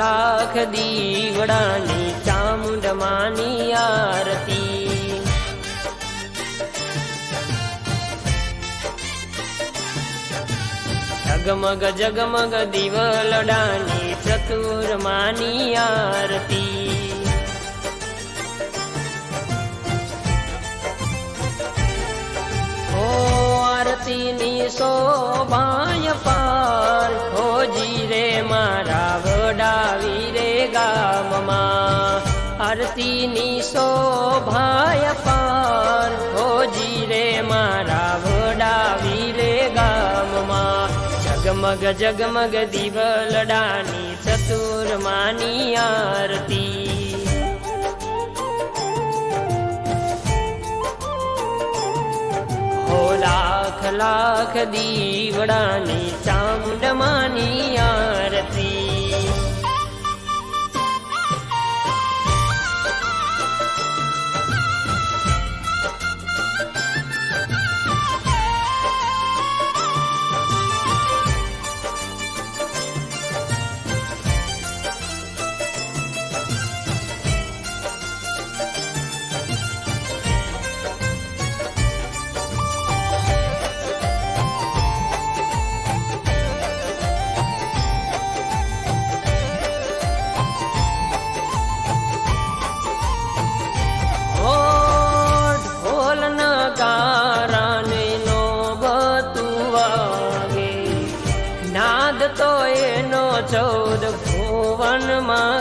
લાખ દીવડાની ચામુંડમાની આરતી. જગમગ જગમગ દિવલડાની ચતુર્માની આરતી. ગામમાં આરતીની શોભાય પાર હોજી રે મારા વડાવી રે ગામમાં જગમગ જગમગ દિવલડાની ચતુર્માની આરતી હો લાખ લાખ દીવડાની ચામુંડમાની આરતી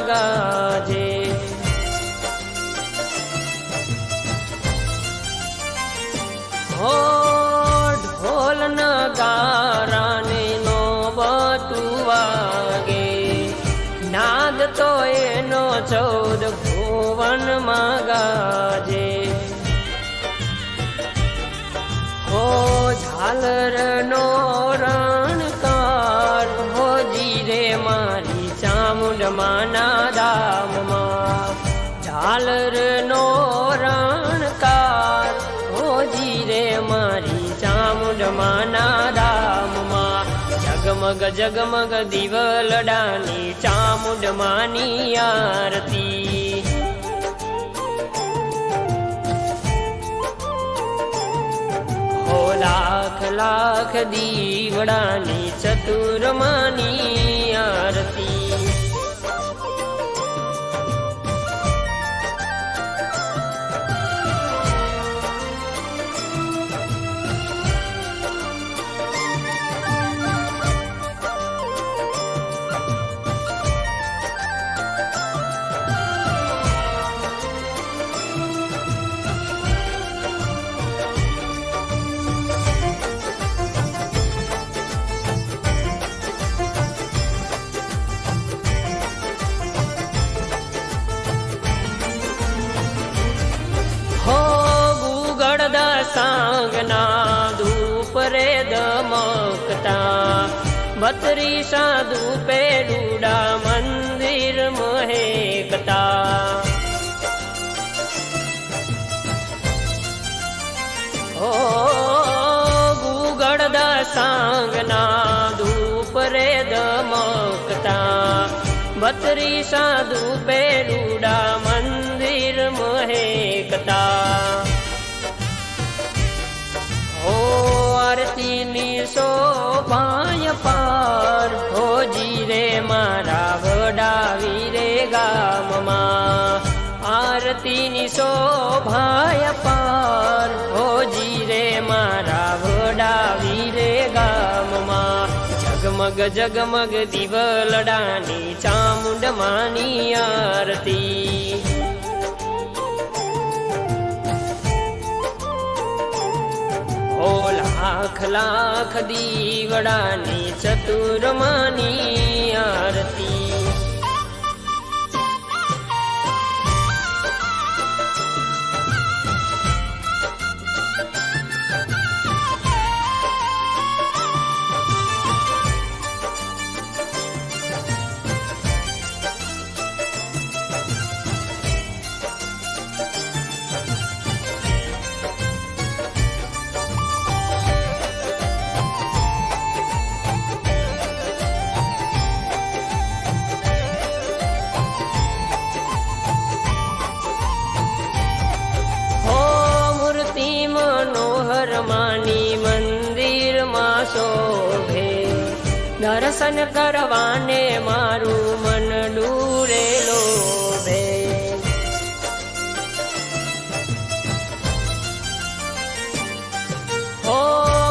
ગાજે. હો ઢોલ નગારાને નો બતુવાગે નાદ તો એનો ચૌદ ભુવનમાં ગાજે. હો ઝાલર ચામુંડ રામમાં જગમગ જગમગ દિવલડાની ચામુંડ માની આરતી. હો લાખ લાખ દીવડાની ચતુર્માની સાંગના ધૂપ રે દમકતા બત્રી સાધુ પેરુડા મંદિર મહેકતા. ઓ ગુગળ સાંગના ધૂપ રે દમકતા બત્રી સાધુ પેરુડા મંદિર મહેકતા. આરતીની શોભાય પાર. હોજી રે મારા વડાવી રે ગામમાં. જગમગ જગમગ દિવલડાની ચામુંડ માની આરતી. ઓ લાખ લાખ દીવડાની ચતુર્માની આરતી. દર્શન કરવાને મારું મન ડૂરે લોભે હો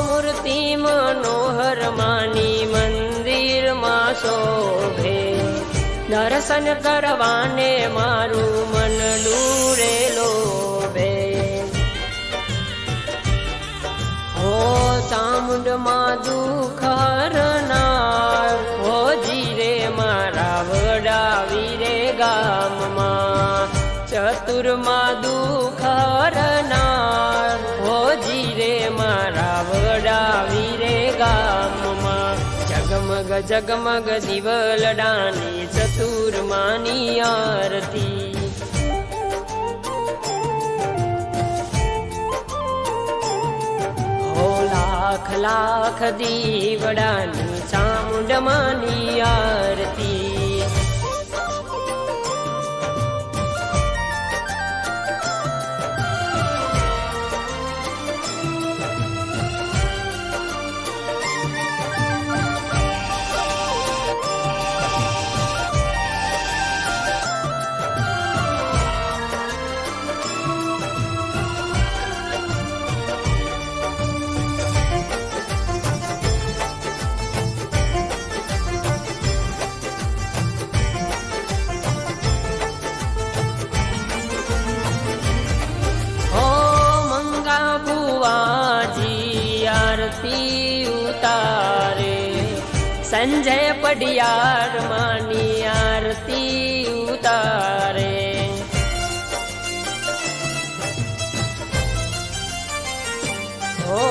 મૂર્તિ મનોહર, માની મંદિરમાં શોભે. દર્શન કરવાને મારું મન ડૂરે લોભે હો ચામુંડમાં દુઃખ જગમગ જગમગ દિવલડાની ચતુર્માની આરતી. લાખ લાખ દીવડાની ચામુંડમાની આરતી આરતી ઉતારે. સંજય પડિયાર માની આરતી ઉતારે. હો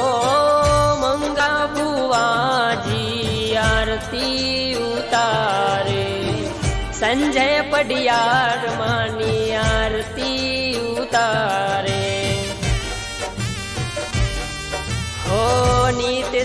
મંગા ભુવાજી, આરતી ઉતારે. સંજય પડિયાર માની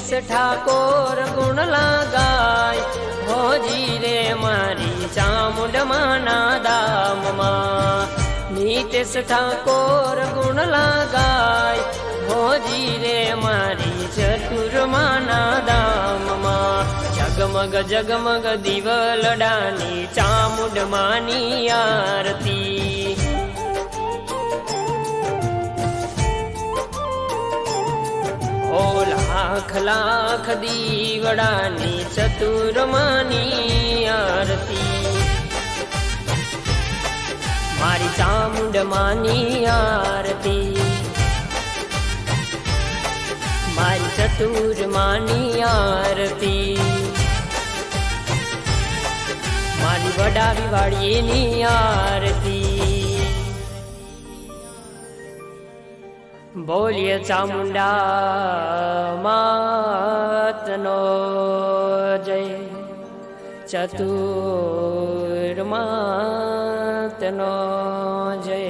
નીતિશ ઠાકોર ગુણ લગાય. ભોજી રે મારી ચામુંડમાના દામમાં નીતિશ ઠાકોર ગુણ લગાય. ભોજી રે મારી ચતુર્માના દામમાં જગમગ જગમગ દિવલડાની ચામુંડમાની આરતી. ઓ લાખ લાખ, દીવડાની ચતુરમાની આરતી. મારી ચામુંડમાની આરતી. મારી ચતુરમાની આરતી. મારી વડાવી વાળીની આરતી. બોલીએ ચામુંડા માતનો જય. ચતુર માતનો જય.